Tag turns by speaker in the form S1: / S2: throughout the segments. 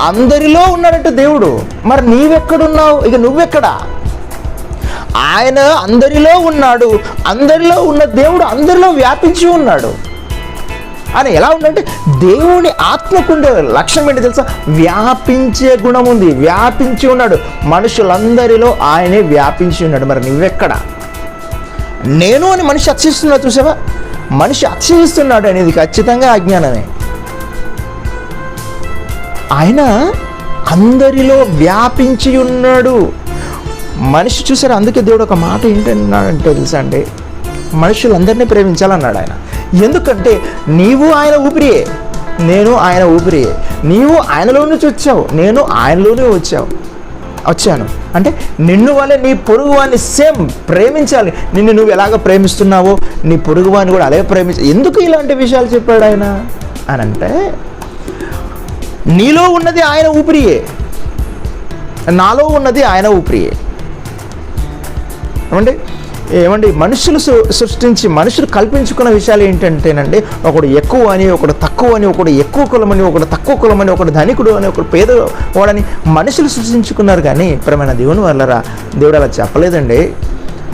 S1: అందరిలో ఉన్నాడంటే దేవుడు. మరి నీవెక్కడున్నావు? ఇక నువ్వెక్కడా? ఆయన అందరిలో ఉన్నాడు. అందరిలో ఉన్న దేవుడు అందరిలో వ్యాపించి ఉన్నాడు. అని ఎలా ఉందంటే దేవుని ఆత్మకుండే లక్ష్యం ఏంటి తెలుసా? వ్యాపించే గుణం ఉంది. వ్యాపించి ఉన్నాడు. మనుషులందరిలో ఆయనే వ్యాపించి ఉన్నాడు. మరి నువ్వెక్కడ? నేను అని మనిషి అతిశిస్తున్నాడు చూసావా? మనిషి అతిశయిస్తున్నాడు అనేది ఖచ్చితంగా అజ్ఞానమే. ఆయన అందరిలో వ్యాపించి ఉన్నాడు. మనిషి చూసారు అందుకే దేవుడు ఒక మాట ఏంటన్నాడంటే తెలుసా అండి? మనుషులందరినీ ప్రేమించాలన్నాడు ఆయన. ఎందుకంటే నీవు ఆయన ఊపిరియే నేను ఆయన ఊపిరియే. నీవు ఆయనలో నుంచి వచ్చావు నేను ఆయనలోనే వచ్చావు వచ్చాను. అంటే నిన్ను వల్లే నీ పొరుగు వాడిని సేమ్ ప్రేమించాలి. నిన్ను నువ్వు ఎలాగ ప్రేమిస్తున్నావో నీ పొరుగు వాడిని కూడా అలాగే ప్రేమించ ఎందుకు ఇలాంటి విషయాలు చెప్పాడు ఆయన? అని అంటే నీలో ఉన్నది ఆయన ఊపిరియే. నాలో ఉన్నది ఆయన ఊపిరియే. ఏమండి? ఏమండి? మనుషులు సృ- సృష్టించి మనుషులు కల్పించుకున్న విషయాలు ఏంటంటేనండి ఒకడు ఎక్కువ అని ఒకడు తక్కువ అని ఒకడు ఎక్కువ కులమని ఒకడు తక్కువ కులమని ఒకడు ధనికుడు అని ఒకడు పేదవాడని మనుషులు సృష్టించుకున్నారు కానీ ప్రేమైన దేవుని వల్లరా దేవుడు అలా చెప్పలేదండి.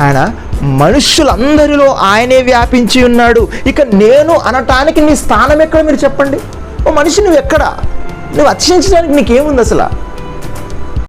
S1: ఆయన మనుషులందరిలో ఆయనే వ్యాపించి ఉన్నాడు. ఇక నేను అనటానికి నీ స్థానం ఎక్కడ మీరు చెప్పండి? ఓ మనిషి నువ్వు ఎక్కడ? నువ్వు అతిశించడానికి నీకేముంది అసలు?